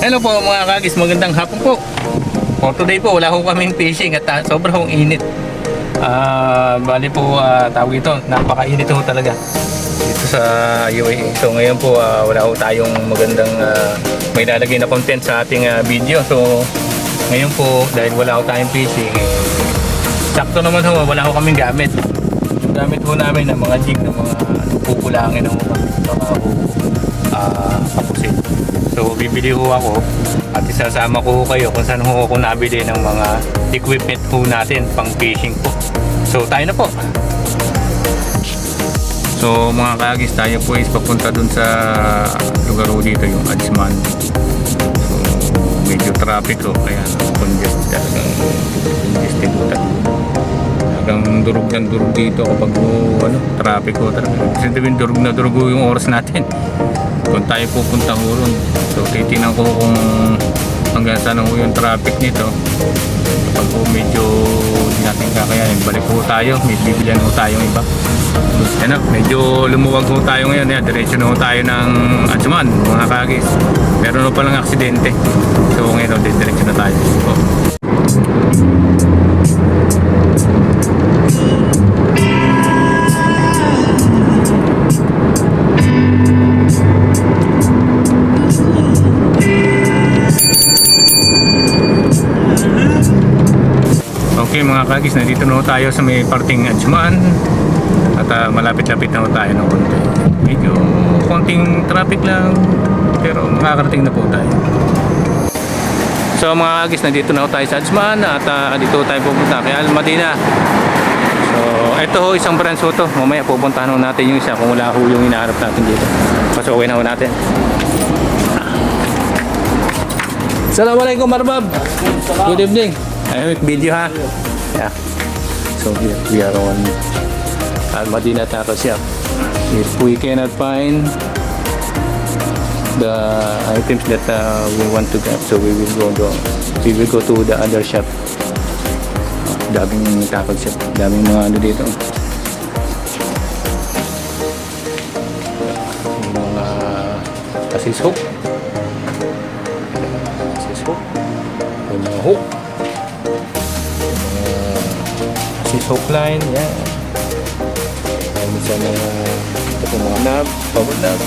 Hello po mga kagis, magandang hapon po. For today po, wala ko kaming fishing at uh, sobrang init. Ah, bali po ah, tawag ito, napakainit ho talaga dito sa UAE. So ngayon po ah, wala ho tayong magandang ah, may lalagay na content sa ating ah, video. So ngayon po dahil wala ho tayong fishing, sakto naman ho, wala ho kaming gamit. Gamit ho namin ng mga jig ng mga kukulangin ng mga uh. So bibili ho ako at isasama ko kayo kung saan ho ako nabili ng mga equipment ho natin pang fishing po. So tayo na po. So mga kagis tayo po is papunta dun sa lugar dito yung Adsman. So medyo traffic ho kaya congested talagang congested ho talaga. Talagang durog ng durog dito kapag ho, ano, traffic ho talaga. Kasi durog na durog yung oras natin kung tayo pupunta ho ron. So titingnan ko kung hanggang saan ho yung traffic nito. Kapag po medyo hindi natin kakayanin, balik po tayo. May bibilihan ho tayong iba. Yan na, medyo lumuwag ho tayo ngayon. Yan, diretso na ho tayo ng Atsuman, mga kagis. Meron ho palang aksidente. So ngayon ho, diretso na tayo. So, Okay mga kagis, nandito na tayo sa may parting Adjuman at ah, malapit-lapit na tayo ng konti. Medyo konting traffic lang pero makakarating na po tayo. So mga kagis, nandito na tayo sa Adjuman at ah, dito tayo pupunta kay Al Madina. So ito ho isang branch ho to. Mamaya pupuntahan natin yung isa kung wala ho yung hinaharap natin dito. Pasukin na ho natin. Assalamualaikum Marbab. Good evening. Make video ha. Yeah. So here we are on Al Madina Taco Shop. If we cannot find the items that uh, we want to get, so we will go, go we will go to the other shop. Daming taco shop, daming mga ano dito. Mga asis hook. Asis hook. Yung mga hook. Hook line, yan. Dami sa mga ito po mga knob, power knob.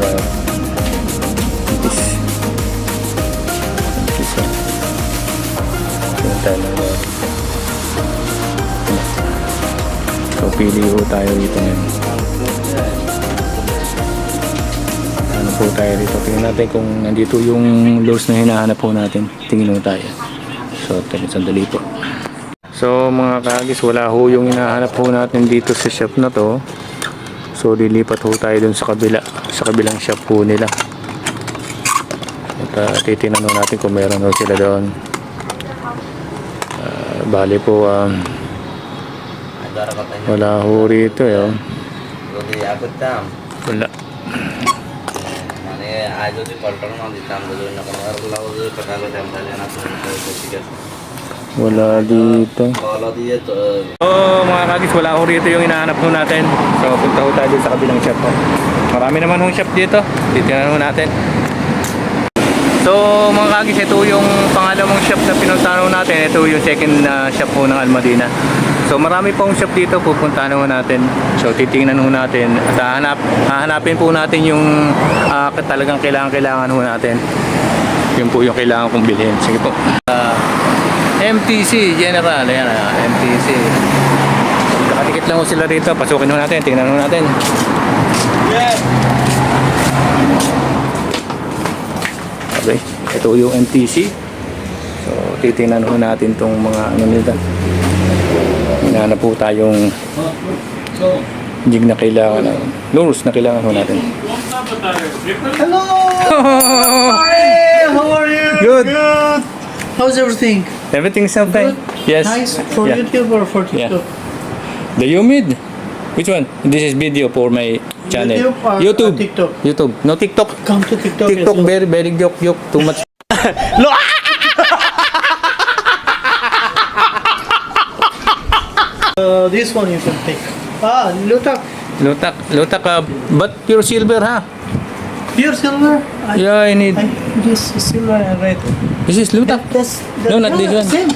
Right. This. This one. Tayo ng wire. So, pili ho tayo dito ngayon. po tayo dito. Tingnan natin kung nandito yung lures na hinahanap po natin. Tingin po tayo. So, tingin sandali po. So, mga kagis, wala ho yung hinahanap po natin dito sa shop na to. So, lilipat ho tayo dun sa kabila. Sa kabilang shop po nila. At uh, titingnan natin kung meron ho sila doon. Ah, uh, bali po, um, wala ho rito. Eh, oh. Abot tam. আজ যদি কলটার না দিতাম যদি অন্য কোনো আর লাভ যদি টাকা করতাম তাহলে না ঠিক আছে Wala dito. কল দিয়ে তো So mga kagis, wala ho rito yung hinahanap ho natin. So punta ho tayo dun sa kabilang shop ho. Marami naman hong shop dito. Titignan ho natin. So mga kagis, ito yung pangalawang shop na pinuntahan ho natin. Ito yung second na shop ho ng Almadina. So marami pong shop dito, pupuntahan ho natin. So titingnan ho natin. At hahanap, hahanapin po natin yung ah, talagang kailangan-kailangan ho natin. Yun po yung kailangan kong bilhin. Sige po. Ah, MTC General, ayan ah, MTC. Nakatikit lang ho sila dito, pasukin ho natin, tingnan ho natin. Okay, ito yung MTC. So, titingnan ho natin tong mga ano nila. Hinahanap po tayong jig na kailangan, lures na kailangan natin. Hello! Hey, how are you? Good. Good. How's everything? Everything's okay? Yes. Nice. For Yeah. YouTube or for Yeah. TikTok? The humid? Which one? This is video for my channel. YouTube or- YouTube. or TikTok? YouTube. No TikTok. Come to TikTok. TikTok well. very very joke joke too much. Uh, this one you can take. Ah, lutak. Lutak, lutak uh, but pure silver ha. Pure silver. I, Yeah, I need. I just silver and red. This is lutak. That's No, not this one. Same.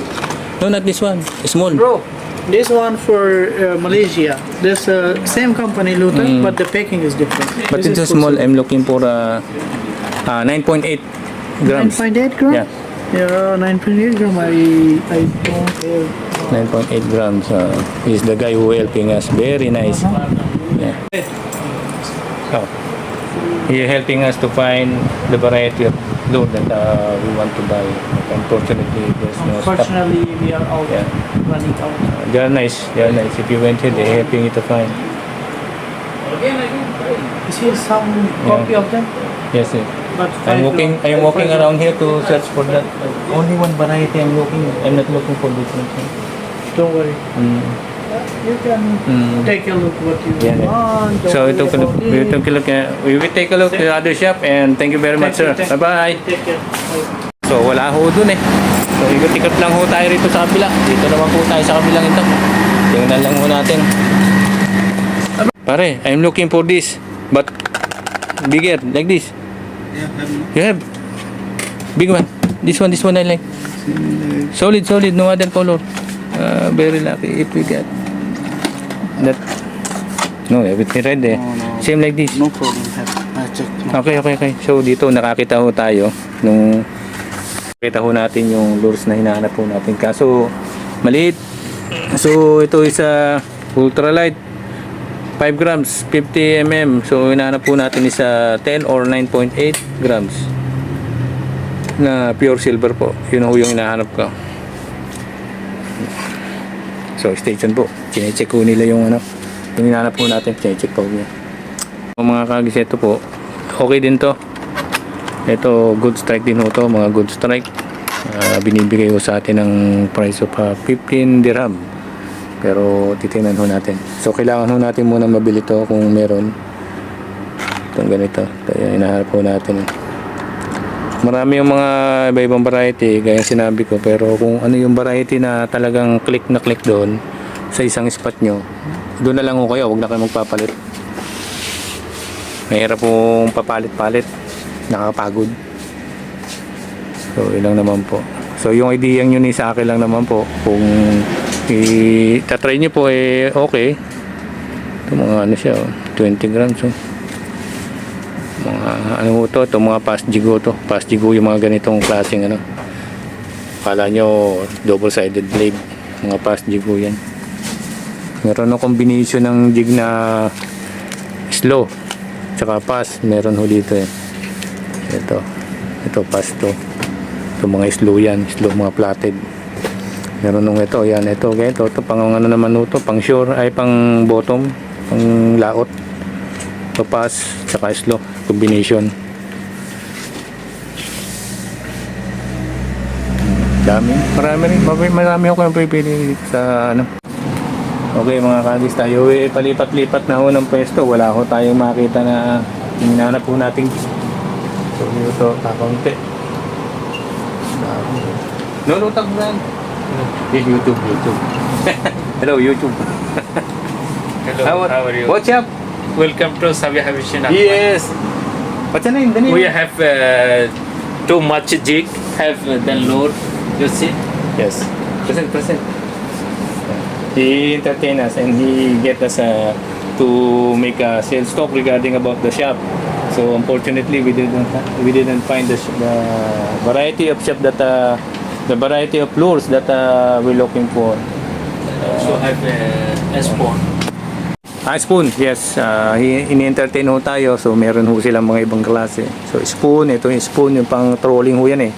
No, not this one. Small. Bro, this one for uh, Malaysia. This uh, same company Lutak, Mm. but the packing is different. But This it's a is small. I'm looking for uh, uh, 9.8 grams. 9.8 grams. Yeah. Yeah, 9.8 grams. I I don't have. 9.8 grams. Uh, he's the guy who helping us. Very nice. Yeah. So, he helping us to find the variety of load that uh, we want to buy. But unfortunately, there's no stock. Unfortunately, we are out. Yeah. Running out. They are nice. They are nice. If you went here, they're helping you to find. You see some copy of them? Yes, sir. But I'm five walking. gram- I'm walking around here to search for that. Only one variety I'm looking. I'm not looking for this one. Don't worry. Mm. You can Mm. take a look what you Yeah, yeah. want. Don't So we took a look at, we will take a look at the other shop and thank you very much sir. Thank you, Bye bye. Take care. Bye. So wala ho dun eh. So ikot-ikot lang ho tayo rito sa kabila. Dito naman po tayo sa kabilang ito. Tingnan lang ho natin. Pare, I'm looking for this. But bigger, like this. You have big one. This one, this one I like. Solid, solid, no other color. Uh, very lucky if we get that. No, everything red eh. No, no. Same like this. No problem. I check. Okay, okay, okay. So dito nakakita ho tayo nung kita ho natin yung lures na hinahanap po natin. Kaso maliit. So ito is a ultralight 5 grams, 50 mm. So hinahanap po natin is a 10 or 9.8 grams na pure silver po. Yun ho yung hinahanap ko. So stay tuned po. Chinecheck ko nila yung ano. Yung hinahanap po natin. Chinecheck po niya. Mga kagis ito po, okay din to. Ito, good strike din ho to, mga good strike. Ah, binibigay ko sa atin ng price of ah, 15 dirham. Pero titingnan ho natin. So kailangan ho natin muna mabili to kung meron. Itong ganito. Kaya inaharap ho natin. Marami yung mga iba-ibang variety, gaya sinabi ko. Pero kung ano yung variety na talagang click na click doon sa isang spot nyo, doon na lang ho kayo. Huwag na kayo magpapalit. Mahirap pong papalit-palit. Nakakapagod. So, ilang naman po. So, yung idea nyo ni sa akin lang naman po, kung i-tatry nyo po, eh, okay. Ito mga ano siya, oh, 20 grams. Oh. Mga ano ho to, ito mga past jigo to. Past jigo yung mga ganitong klaseng ano. Kala nyo, double-sided blade. Mga past jigo yan. Meron ng combination ng jig na slow tsaka pass. Meron ho dito eh. Ito. Ito pass to. Ito mga slow yan. Slow mga platted. Meron nung ito. Yan ito ganito ito pang ano naman ito pang sure ay pang bottom. Pang laot. Ito pass tsaka slow combination dami marami rin marami, marami ako yung pipili sa ano Okay mga kagis tayo eh, palipat-lipat na ho ng pwesto. Wala ho tayong makita na hinanap ho natin. So dito, kakaunti. No, no, tag brand. This YouTube, YouTube. Hello, YouTube. Hello, How, how, are you? What's up? Welcome to Savya Havishin. Yes. What's the name? The name? We have uh, too much jig, have uh, then load. You see? Yes. Present, present. He entertained us and he get us uh, to make a sales talk regarding about the shop. So unfortunately, we didn't we didn't find the, the variety of shop that uh, the variety of lures that uh, we're looking for. Also have uh, a spawn. Ah, spoon, yes. Uh, ini-entertain ho tayo. So, meron ho silang mga ibang klase. So, spoon, ito yung spoon, yung pang trolling ho yan eh.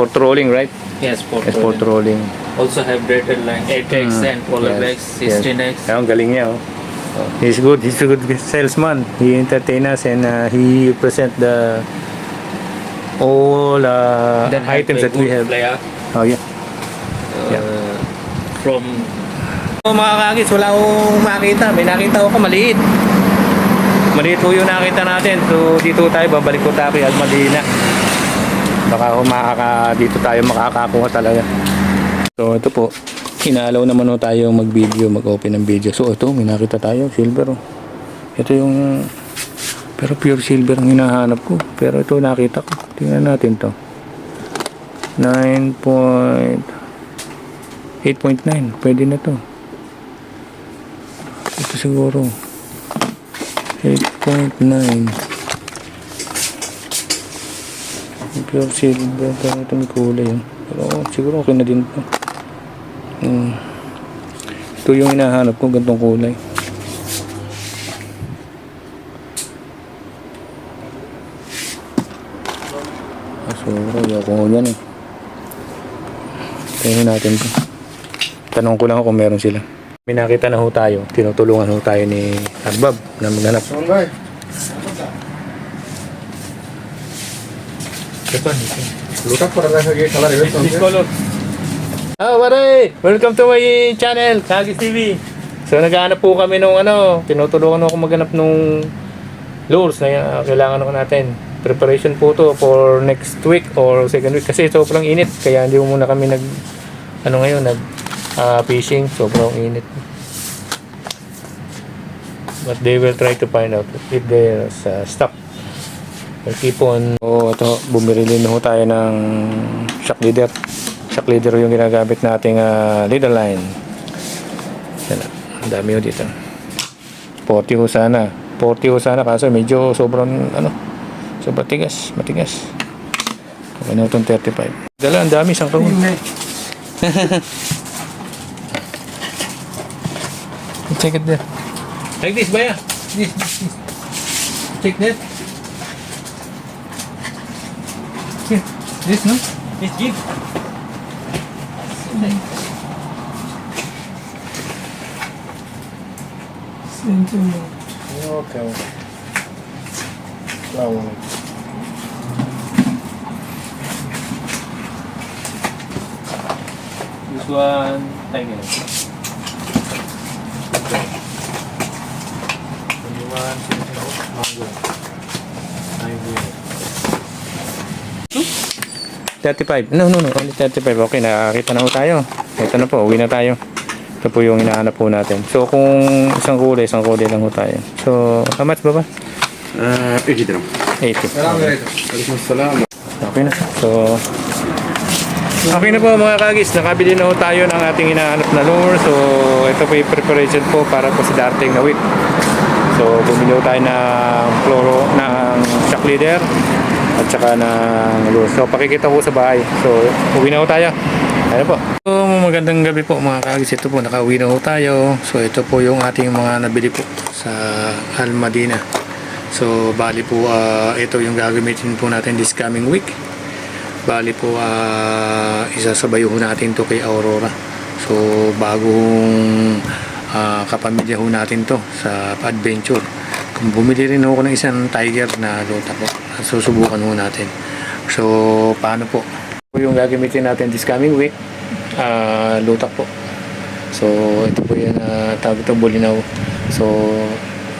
For trolling, right? Yes, for, Yes, for trolling. Also have rated line 8x and polar Yes, bags, yes. 16x. Ay, ang galing niya, oh. He's good. He's a good salesman. He entertain us and uh, he present the all uh, items that we have. Player, Oh, yeah. uh, Yeah. From So, mga kagis, wala akong makita. May nakita ako maliit. Maliit po yung nakita natin. So, dito tayo, babalik ko tayo kay Almadina. Baka makaka, dito tayo makakakuha talaga. So, ito po. Inaalaw naman ho tayo mag-video, mag-open ng video. So, ito, may nakita tayo. Silver, oh. Ito yung pero pure silver ang hinahanap ko. Pero ito nakita ko. Tingnan natin to. 9 point 8.9. Pwede na to. Ito siguro. 8.9. Pure silver. Pero ito may kulay. Pero siguro okay na din to. Hmm. Ito yung hinahanap ko. Gantong kulay. Asura, ayoko ko yan eh. Tingnan natin to. Tanong ko lang kung meron sila. May nakita na ho tayo. Tinutulungan ho tayo ni Arbab na maghanap. Ito, ito. Lutas para tayo sa kalar This color. Ah, pare! Welcome to my channel, Kagis TV. So, naghahanap po kami nung ano, tinutulungan ako maghanap nung lures na uh, kailangan ko natin. Preparation po to for next week or second week kasi sobrang init kaya hindi mo muna kami nag ano ngayon nag ah, fishing sobrang init. But they will try to find out if there's uh, stock. We'll keep on. Oh ito bumili na ho tayo ng shock leader. Shock leader yung ginagamit nating uh, leader line. Yan na. ang dami ho dito. 40 ho sana. 40 ho sana kaso medyo sobrang ano sobrang tigas matigas. Okay na itong 35 dala ang dami isang kahon check it there. Like this baya this this this. Check that. Here, this no? This jig okay. This one, tiger. parang sinasabaw. Mango. Mango. 35. No, no, no. Only 35. Okay, nakakita na po tayo. Ito na po. Uwi na tayo. Ito po yung hinahanap po natin. So, kung isang kulay, isang kulay lang po tayo. So, how much ba ba? Uh, 80 dirham. 80. Salamat okay. Salamat. Okay na. So, Okay na po mga kagis, nakabili na po tayo ng ating hinahanap na lure. So, ito po yung preparation po para po sa darating na week. So, bumili tayo ng chloro, ng shock leader at saka ng lure. So, pakikita ko sa bahay. So, uwi na tayo. Ano po? So, magandang gabi po mga kagis. Ito po, nakauwi na po tayo. So, ito po yung ating mga nabili po sa Almadina. So, bali po, ah, ito yung gagamitin po natin this coming week. Bali po, ah, isasabay ho natin to kay Aurora. So, bagong ah, kapamilya ho natin to sa adventure. Kung bumili rin ako ng isang tiger na lota po, susubukan ho natin. So, paano po? Yung gagamitin natin this coming week, ah, lutak po. So, ito po yung uh, tawag ito, bulinaw. So,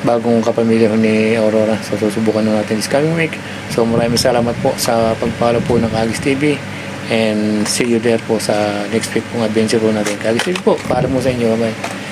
bagong kapamilya ni Aurora. So, susubukan na natin this coming week. So, maraming salamat po sa pagpalo po ng Kagis TV. And see you there po sa next week pong adventure po natin. Kagis TV po, para mo sa inyo. Bye.